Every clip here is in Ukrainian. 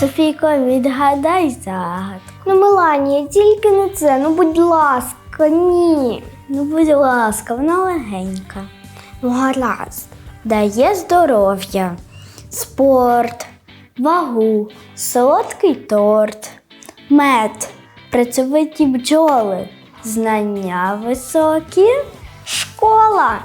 Софійко, відгадай загадку. Ну, Меланія, тільки не це, ну будь ласка, ні. Ну, будь ласка, вона легенька. Ну, гаразд. Дає здоров'я, спорт, вагу, солодкий торт, мед, працьовиті бджоли, знання високі, школа.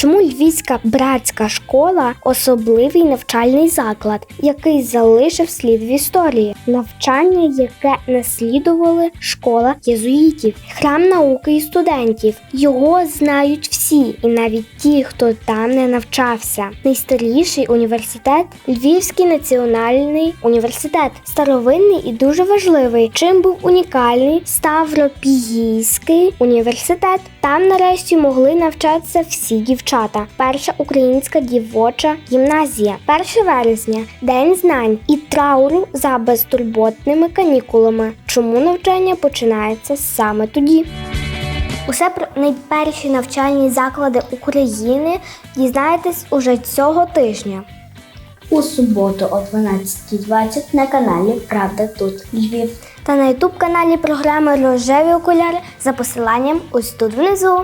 Чому Львівська братська школа особливий навчальний заклад, який залишив слід в історії? Навчання, яке наслідували школа єзуїтів, храм науки і студентів. Його знають всі, і навіть ті, хто там не навчався. Найстаріший університет Львівський національний університет, старовинний і дуже важливий. Чим був унікальний Ставропігійський університет. Там нарешті могли навчатися всі дівчата. Перша українська дівоча гімназія, 1 вересня, день знань і трауру за безтурботними канікулами. Чому навчання починається саме тоді? Усе про найперші навчальні заклади України дізнаєтесь уже цього тижня. У суботу о 12.20 на каналі Правда тут Львів. Та на ютуб каналі програми Рожеві окуляри за посиланням ось тут внизу.